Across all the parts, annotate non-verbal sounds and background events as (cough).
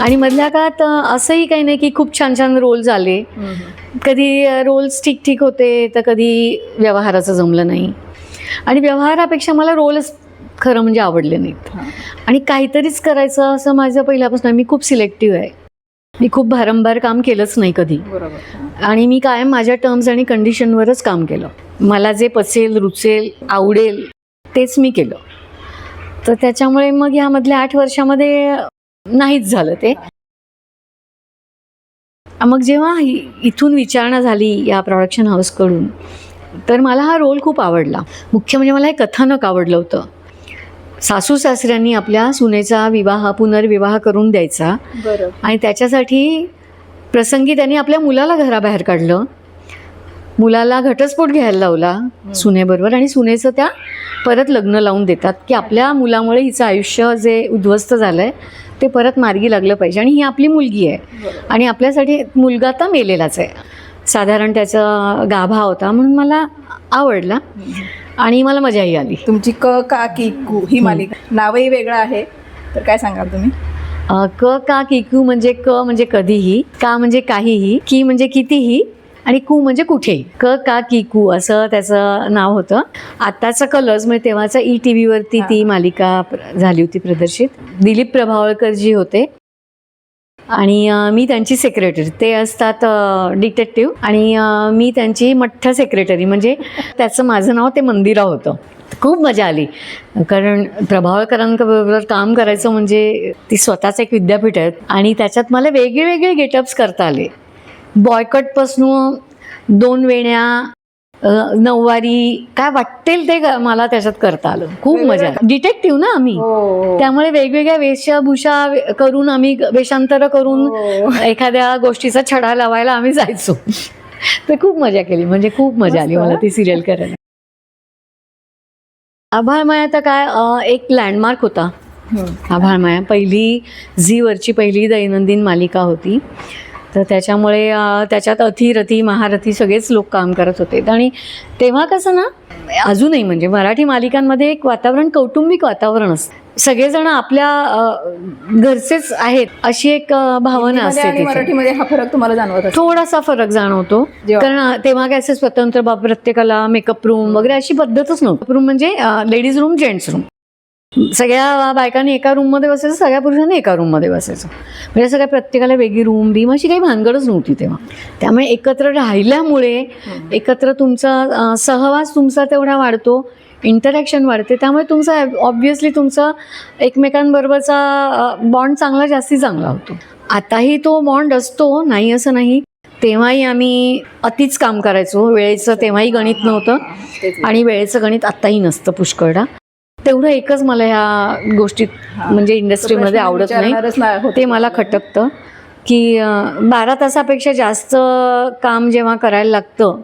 आणि मधल्या काळात असंही काही नाही की खूप छान छान रोल्स आले कधी रोल्स ठीक ठीक होते तर कधी व्यवहाराचं जमलं नाही. आणि व्यवहारापेक्षा मला रोलच खरं म्हणजे आवडले नाहीत. आणि काहीतरीच करायचं असं माझं पहिल्यापासून. मी खूप सिलेक्टिव्ह आहे. मी खूप भारंभार काम केलंच नाही कधी. आणि मी कायम माझ्या टर्म्स आणि कंडिशनवरच काम केलं. मला जे पचेल रुचेल आवडेल तेच मी केलं. तर त्याच्यामुळे मग ह्यामधल्या आठ वर्षामध्ये नाहीच झालं ते. मग जेव्हा इथून विचारणा झाली या प्रोडक्शन हाऊसकडून तर मला हा रोल खूप आवडला. मुख्य म्हणजे मला हे कथानक आवडलं होतं. सासू सासऱ्यांनी आपल्या सुनेचा विवाह पुनर्विवाह करून द्यायचा. आणि त्याच्यासाठी प्रसंगी त्यांनी आपल्या मुलाला घराबाहेर काढलं. मुलाला घटस्फोट घ्यायला लावला सुनेबरोबर आणि सुनेचं त्या परत लग्न लावून देतात की आपल्या मुलामुळे हिचं आयुष्य जे उद्ध्वस्त झालं आहे ते परत मार्गी लागलं पाहिजे. आणि ही आपली मुलगी आहे. आणि आपल्यासाठी मुलगा तर मेलेलाच आहे. साधारण त्याचा गाभा होता म्हणून मला आवडला. आणि मला मजाही आली. तुमची क का की कू ही मालिका. नावही वेगळं आहे. तर काय सांगाल तुम्ही? क का किकू म्हणजे क म्हणजे कधीही का म्हणजे काहीही की म्हणजे कितीही आणि कू म्हणजे कुठेही क का किकू असं त्याचं नाव होतं. आत्ताचा कलर्स म्हणजे तेव्हाचा ई टी व्हीवरती ती मालिका झाली होती प्रदर्शित. दिलीप प्रभावळकर जी होते. आणि मी त्यांची सेक्रेटरी ते असतात डिटेक्टिव्ह आणि मी त्यांची मठ्ठ सेक्रेटरी म्हणजे त्याचं माझं नाव ते मंदिरा होतं. खूप मजा आली. कारण प्रभावळकरांबरोबर काम करायचं म्हणजे ती स्वतःच एक विद्यापीठ आहेत आणि त्याच्यात मला वेगळे वेगळे गेटअप्स करता आले. बॉयकटपासून दोन वेण्या नऊवारी काय वाटेल ते मला त्याच्यात करता आलं. खूप मजा डिटेक्टिव्ह ना आम्ही. हो त्यामुळे वेगवेगळ्या वेशभूषा करून आम्ही वेषांतर करून हो. एखाद्या गोष्टीचा छडा लावायला आम्ही जायचो. तर खूप मजा केली. म्हणजे खूप मजा आली. मला ती सिरियल करायला. आभाळमाया तर काय एक लँडमार्क होता. आभाळमाया. पहिली झीवरची पहिली दैनंदिन मालिका होती. तर त्याच्यामुळे त्याच्यात अतिरथी महारथी सगळेच लोक काम करत होते. आणि तेव्हा कसं ना अजूनही म्हणजे मराठी मालिकांमध्ये एक वातावरण कौटुंबिक वातावरण असतं. सगळेजण आपल्या घरचेच आहेत अशी एक भावना असते. मराठीमध्ये हा फरक तुम्हाला जाणवत थोडासा फरक जाणवतो. कारण तेव्हा काय असं स्वतंत्र प्रत्येकाला मेकअप रूम वगैरे अशी पद्धतच नव्हती. रूम म्हणजे लेडीज रूम जेंट्स रूम. सगळ्या बायकांनी एका रूममध्ये बसायचं सगळ्या पुरुषांनी एका रूममध्ये बसायचं. म्हणजे काय प्रत्येकाला वेगळी रूम बीम अशी काही भानगडच नव्हती तेव्हा. त्यामुळे एकत्र राहिल्यामुळे एकत्र तुमचा सहवास तुमचा तेवढा वाढतो इंटरॅक्शन वाढते. त्यामुळे तुमचा ऑब्व्हियसली तुमचा एकमेकांबरोबरचा बॉन्ड चांगला जास्ती चांगला होतो. आताही तो बॉन्ड असतो नाही असं नाही. तेव्हाही आम्ही अतिच काम करायचो. वेळेचं तेव्हाही गणित नव्हतं. आणि वेळेचं गणित आत्ताही नसतं पुष्कळदा. तेवढं एकच मला ह्या गोष्टीत. म्हणजे इंडस्ट्रीमध्ये आवडत नाही. ते मला खटकतं की बारा तासापेक्षा जास्त काम जेव्हा करायला लागतं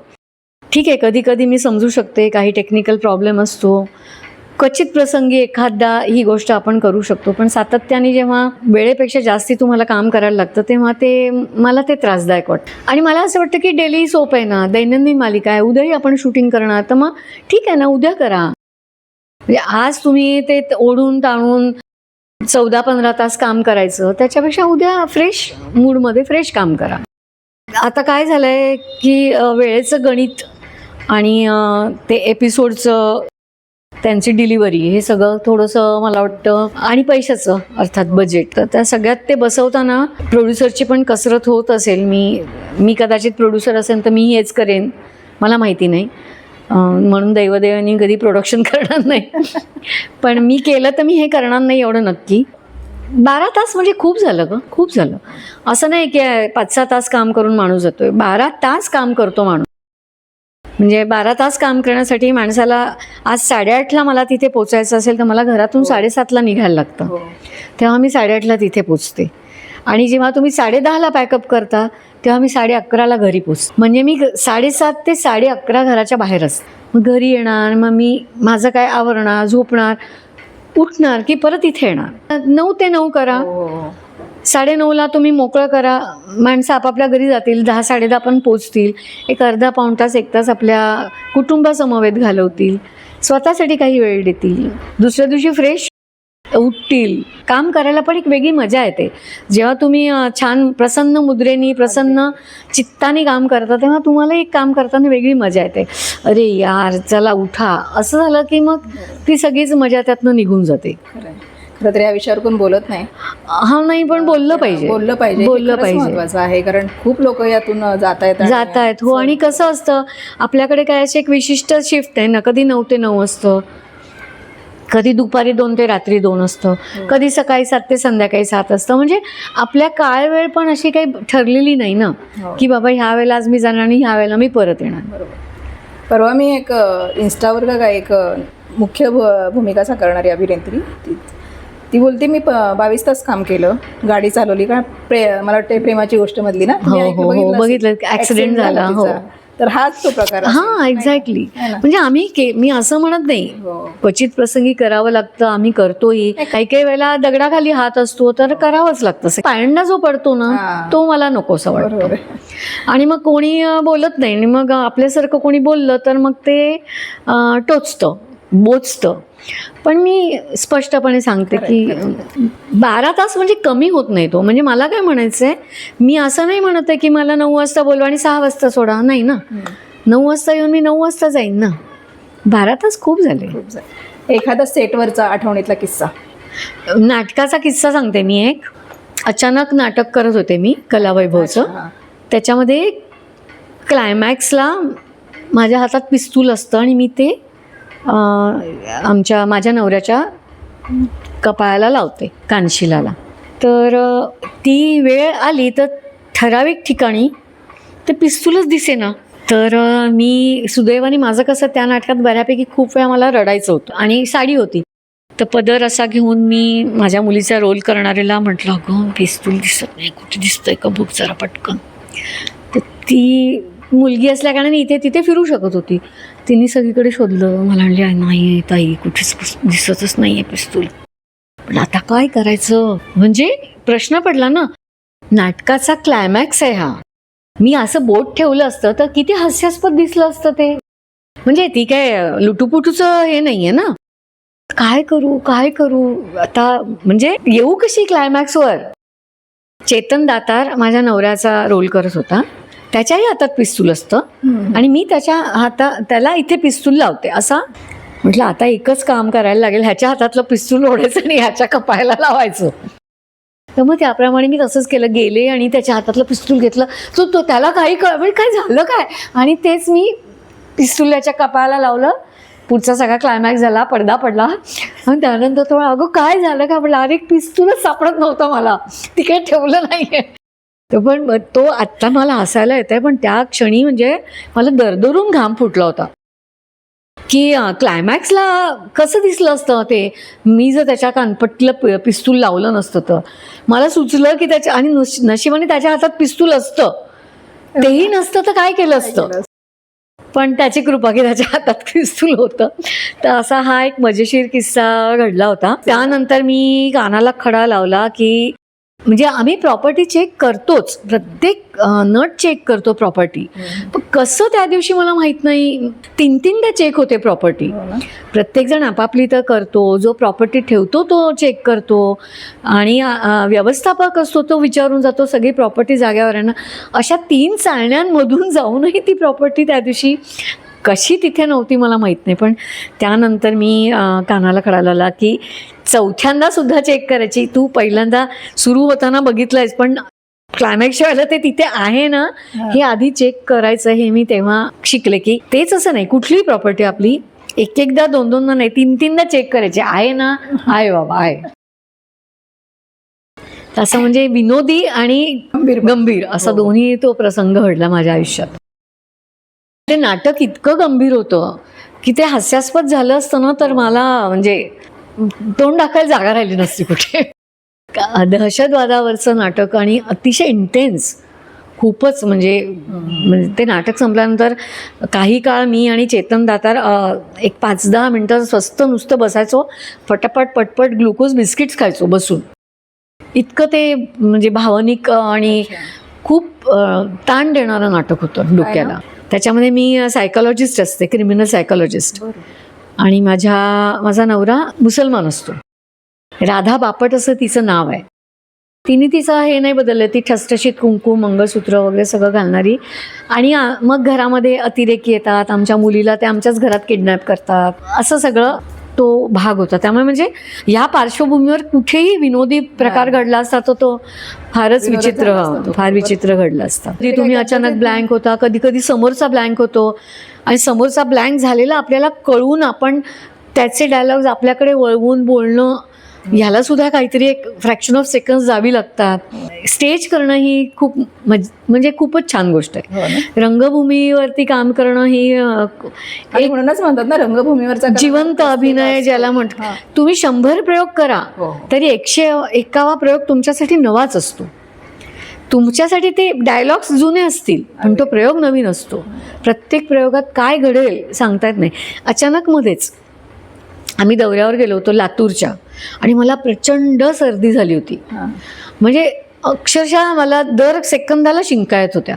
ठीक आहे कधी कधी मी समजू शकते काही टेक्निकल प्रॉब्लेम असतो क्वचित प्रसंगी एखादा ही गोष्ट आपण करू शकतो पण सातत्याने जेव्हा वेळेपेक्षा जास्ती तुम्हाला काम करायला लागतं तेव्हा ते मला ते त्रासदायक वाटतं आणि मला असं वाटतं की डेली सोप आहे ना दैनंदिन मालिका आहे उद्याही आपण शूटिंग करणार तर मग ठीक आहे ना उद्या करा म्हणजे आज तुम्ही ते ओढून ताणून चौदा पंधरा तास काम करायचं. त्याच्यापेक्षा उद्या फ्रेश मूडमध्ये फ्रेश काम करा. आता काय झालंय की वेळेचं गणित आणि ते एपिसोडचं त्यांची डिलिव्हरी हे सगळं थोडंसं मला वाटतं आणि पैशाचं अर्थात बजेट तर त्या सगळ्यात ते बसवताना प्रोड्युसरची पण कसरत होत असेल. मी मी कदाचित प्रोड्युसर असेल तर मी हेच करेन. मला माहिती नाही. म्हणून दैवदेवानी कधी प्रोडक्शन (laughs) करणार नाही. पण मी केलं तर मी हे करणार नाही एवढं नक्की. बारा तास म्हणजे खूप झालं ग खूप झालं. असं नाही की पाच सहा तास काम करून माणूस जातोय. बारा तास काम करतो माणूस. म्हणजे बारा तास काम करण्यासाठी माणसाला आज साडेआठला मला तिथे पोचायचं असेल तर मला घरातून साडेसातला निघायला लागतं. हो. तेव्हा मी साडेआठला तिथे पोचते. आणि जेव्हा तुम्ही साडेदहाला पॅकअप करता तेव्हा मी साडे अकराला घरी पोच म्हणजे मी साडेसात ते साडे अकरा घराच्या बाहेर असते. मग घरी येणार मग मी माझं काय आवरणार झोपणार उठणार की परत इथे येणार? नऊ ते नऊ करा. हो. साडेनऊला तुम्ही मोकळं करा. माणसं आपापल्या घरी जातील दहा साडेदहा पण पोचतील एक अर्धा पाऊण तास एक तास आपल्या कुटुंबासमवेत घालवतील. स्वतःसाठी काही वेळ देतील. दुसऱ्या दिवशी फ्रेश उठतील. काम करायला पण एक वेगळी मजा येते. जेव्हा तुम्ही छान प्रसन्न मुद्रेनी प्रसन्न चित्ताने काम करता तेव्हा तुम्हाला एक काम करताना वेगळी मजा येते. अरे यार चला उठा. असं झालं की मग ती सगळीच मजा त्यातनं निघून जाते. खरं तर या विषयावर कोण बोलत नाही. हा नाही पण बोललं पाहिजे. बोललं पाहिजे. बोललं पाहिजे. महत्वाचं आहे कारण खूप लोक यातून जात आहेत जात आहेत हो आणि कसं असतं आपल्याकडे काय अशी एक विशिष्ट शिफ्ट आहे. ना कधी नऊ ते नऊ असतं. कधी दुपारी दोन ते रात्री दोन असतं कधी सकाळी सात ते संध्याकाळी सात असतं. म्हणजे आपल्या काळ वेळ पण अशी काही ठरलेली नाही ना हो. की बाबा ह्या वेळेला आज मी जाणार आणि ह्या वेळेला मी परत येणार. बरोबर. परवा मी एक इन्स्टावर का एक मुख्य भूमिका साकारणारी अभिनेत्री ती ती बोलते मी बावीस तास काम केलं गाडी चालवली. का प्रे मला वाटते प्रेमाची गोष्ट मधली ना? हो, हो, हो, बघितलं Accident झाला, हो. तर हाच तो प्रकार. हा एक्झॅक्टली? म्हणजे आम्ही के मी असं म्हणत नाही हो. क्वचित प्रसंगी करावं लागतं आम्ही करतोही काही काही वेळेला दगडाखाली हात असतो तर करावंच लागतं पायंडा जो पडतो ना. तो मला नकोसा वाटतो. आणि मग कोणी बोलत नाही आणि मग आपल्यासारखं कोणी बोललं तर मग ते टोचतं बोचतं पण मी स्पष्टपणे सांगते की बारा तास म्हणजे कमी होत नाही तो. म्हणजे मला काय म्हणायचं आहे मी असं नाही म्हणत आहे की मला नऊ वाजता बोलवा आणि सहा वाजता सोडा. नाही ना. नऊ वाजता येऊन मी नऊ वाजता जाईन ना. बारा तास खूप झाले. खूप झालं. एखादा सेटवरचा आठवणीतला किस्सा. नाटकाचा किस्सा सांगते मी एक. अचानक नाटक करत होते मी कलावैभवचं. त्याच्यामध्ये क्लायमॅक्सला माझ्या हातात पिस्तूल असतं आणि मी ते आमच्या माझ्या नवऱ्याच्या कपाळाला लावते कानशिलाला. तर ती वेळ आली तर ठराविक ठिकाणी ते पिस्तूलच दिसेना. तर मी सुदैवाने माझं कसं त्या नाटकात बऱ्यापैकी खूप वेळा मला रडायचं होतं आणि साडी होती. तर पदर असा घेऊन मी माझ्या मुलीचा रोल करणाऱ्याला म्हटलं अगं पिस्तूल दिसत नाही कुठे दिसतंय का बुक जरा पटकन. तर ती मुलगी असल्याकारणाने इथे तिथे फिरू शकत होती. तिने सगळीकडे शोधलं. मला म्हणली नाही आहे ताई कुठेच दिसतच नाही आहे पिस्तूल. पण आता काय करायचं? म्हणजे प्रश्न पडला ना. नाटकाचा क्लायमॅक्स आहे हा. मी असं बोट ठेवलं असतं तर किती हास्यास्पद दिसलं असतं ते. म्हणजे ती काय लुटूपुटूचं हे नाही आहे ना. काय करू काय करू? आता म्हणजे येऊ कशी क्लायमॅक्सवर चेतन दातार माझ्या नवऱ्याचा रोल करत होता. त्याच्याही हातात पिस्तूल असतं. आणि मी त्याच्या हाता त्याला इथे पिस्तूल लावते. असा म्हटलं आता एकच काम करायला लागेल. ह्याच्या हातातलं पिस्तूल ओढायचं आणि ह्याच्या कपाळाला लावायचं. तर मग त्याप्रमाणे मी तसंच केलं. गेले आणि त्याच्या हातातलं पिस्तूल घेतलं. तो तो त्याला काही कळ म्हणजे काय झालं काय? आणि तेच मी पिस्तूल त्याच्या कपाळाला लावलं. पुढचा सगळा क्लायमॅक्स झाला पडदा पडला. आणि त्यानंतर तो अगं काय झालं? का म्हटलं अरे पिस्तूलच सापडत नव्हतं मला. ती काही ठेवलं नाहीये. तर पण तो आत्ता मला हसायला येत आहे पण त्या क्षणी म्हणजे मला दरदरून घाम फुटला होता. की क्लायमॅक्सला कसं दिसलं असतं ते? मी जर त्याच्या कानपट्टीला पि- पिस्तूल लावलं नसतं तर. मला सुचलं की त्याच्या आणि नश- नशिबाने त्याच्या हातात पिस्तूल असतं. तेही नसतं तर काय केलं असतं? पण त्याची कृपा की त्याच्या हातात पिस्तूल होतं. तर असा हा एक मजेशीर किस्सा घडला होता. त्यानंतर मी कानाला खडा लावला की म्हणजे आम्ही प्रॉपर्टी चेक करतोच. प्रत्येक नट चेक करतो प्रॉपर्टी पण कसं त्या दिवशी मला माहीत नाही. तीन तीनदा चेक होते प्रॉपर्टी हो? प्रत्येकजण आपापली तर करतो. जो प्रॉपर्टी ठेवतो तो चेक करतो. आणि व्यवस्थापक असतो तो विचारून जातो सगळी प्रॉपर्टी जाग्यावर आहे ना. अशा तीन चाळण्यांमधून जाऊनही ती प्रॉपर्टी त्या दिवशी कशी तिथे नव्हती मला माहीत नाही. पण त्यानंतर मी कानाला लावला की चौथ्यांदा सुद्धा चेक करायची. तू पहिल्यांदा सुरू होताना बघितलंयस पण क्लायमॅक्सच्या वेळेला ते तिथे आहे ना हे. आधी चेक करायचं हे मी तेव्हा शिकले की तेच असं नाही. कुठलीही प्रॉपर्टी आपली एक एकदा दोन दोनदा नाही तीन तीनदा चेक करायचे. आहे ना? आहे बाबा आहे. असं म्हणजे विनोदी आणि गंभीर. असा हो. दोन्ही तो प्रसंग घडला माझ्या आयुष्यात. ते नाटक इतकं गंभीर होतं की ते हास्यास्पद झालं असतं ना तर मला म्हणजे तोंड टाकायला जागा राहिली नसती कुठे. दहशतवादावरचं नाटक आणि अतिशय इंटेन्स खूपच म्हणजे म्हणजे ते नाटक संपल्यानंतर काही काळ मी आणि चेतन दातार एक पाच दहा मिनटं स्वस्त नुसतं बसायचो फटाफट पटपट ग्लुकोज बिस्किट्स खायचो बसून. इतकं ते म्हणजे भावनिक आणि खूप ताण देणारं नाटक होतं डोक्याला. त्याच्यामध्ये मी सायकोलॉजिस्ट असते क्रिमिनल सायकोलॉजिस्ट. आणि माझ्या माझा नवरा मुसलमान असतो. राधा बापट असं तिचं नाव आहे. तिने तिचं हे नाही बदललं ती ठसठशीत कुंकू मंगळसूत्र वगैरे सगळं घालणारी. आणि मग घरामध्ये अतिरेकी येतात आमच्या मुलीला ते आमच्याच घरात किडनॅप करतात. असं सगळं तो भाग होता त्यामुळे म्हणजे ह्या पार्श्वभूमीवर कुठेही विनोदी प्रकार घडला असता तर तो फारच विचित्र. फार विचित्र घडला असता कधी तुम्ही काय अचानक? ब्लँक होता कधी कधी समोरचा ब्लँक होतो आणि समोरचा ब्लँक झालेला आपल्याला कळून आपण त्याचे डायलॉग्स आपल्याकडे वळवून बोलणं ह्याला सुद्धा काहीतरी एक फ्रॅक्शन ऑफ सेकंड जावी लागतात. स्टेज करणं ही खूप म्हणजे खूपच छान गोष्ट आहे. हो रंगभूमीवरती काम करणं ही एक म्हणूनच म्हणतात ना रंगभूमीवरचा जिवंत अभिनय ज्याला म्हण हा. तुम्ही शंभर प्रयोग करा हो. तरी एकशे एकावा प्रयोग तुमच्यासाठी नवाच असतो. तुमच्यासाठी ते डायलॉग्स जुने असतील पण तो प्रयोग नवीन असतो. प्रत्येक प्रयोगात काय घडेल सांगता येत नाही. अचानक मध्येच आम्ही दौऱ्यावर गेलो होतो लातूरच्या. आणि मला प्रचंड सर्दी झाली होती. म्हणजे अक्षरशः मला दर सेकंदाला शिंका येत होत्या.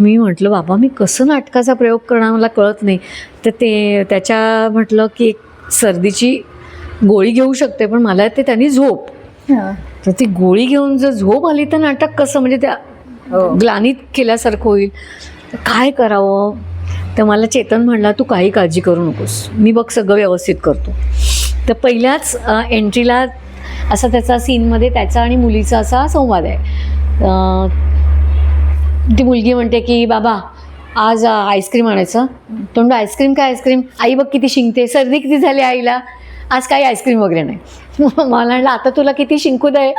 मी म्हटलं बाबा मी कसं नाटकाचा प्रयोग करणार? मला कळत नाही. तर ते त्याच्या म्हटलं की एक सर्दीची गोळी घेऊ शकते पण मला ते त्यांनी झोप. हा. तर ती गोळी घेऊन जर झोप आली तर नाटक कसं? म्हणजे त्या हो. ग्लानीत केल्यासारखं होईल. काय करावं? तर मला चेतन म्हणला तू काही काळजी करू नकोस. मी बघ सगळं व्यवस्थित करतो. तर पहिल्याच एंट्रीला असा त्याचा सीनमध्ये त्याचा आणि मुलीचा असा संवाद आहे. ती मुलगी म्हणते की बाबा आज आईस्क्रीम आणायचं. तोंड आईस्क्रीम काय आईस्क्रीम आई बघ किती शिंकते सर्दी किती झाली आईला. आज काही आईस्क्रीम वगैरे नाही. (laughs) मला म्हणलं आता तुला किती शिंकू दे.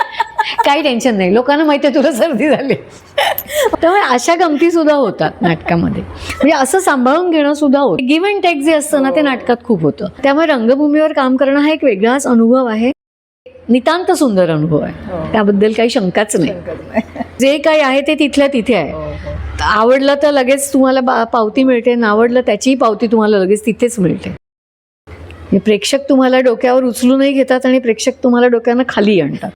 काही टेन्शन नाही. लोकांना माहिती आहे तुला सर्दी झाली. त्यामुळे अशा गमती सुद्धा होतात नाटकामध्ये. म्हणजे असं सांभाळून घेणं सुद्धा होतं. गिव्ह अँड टेक जे असतं ना ते नाटकात खूप होतं. त्यामुळे रंगभूमीवर काम करणं हा एक वेगळाच अनुभव आहे. नितांत सुंदर अनुभव आहे. हो. त्याबद्दल काही शंकाच नाही. जे काही आहे ते तिथल्या तिथे आहे. हो, हो. आवडलं तर लगेच तुम्हाला पावती मिळते. नावडलं त्याचीही पावती तुम्हाला लगेच तिथेच मिळते. हे प्रेक्षक तुम्हाला डोक्यावर उचलूनही घेतात आणि प्रेक्षक तुम्हाला डोक्यानं खाली आणतात.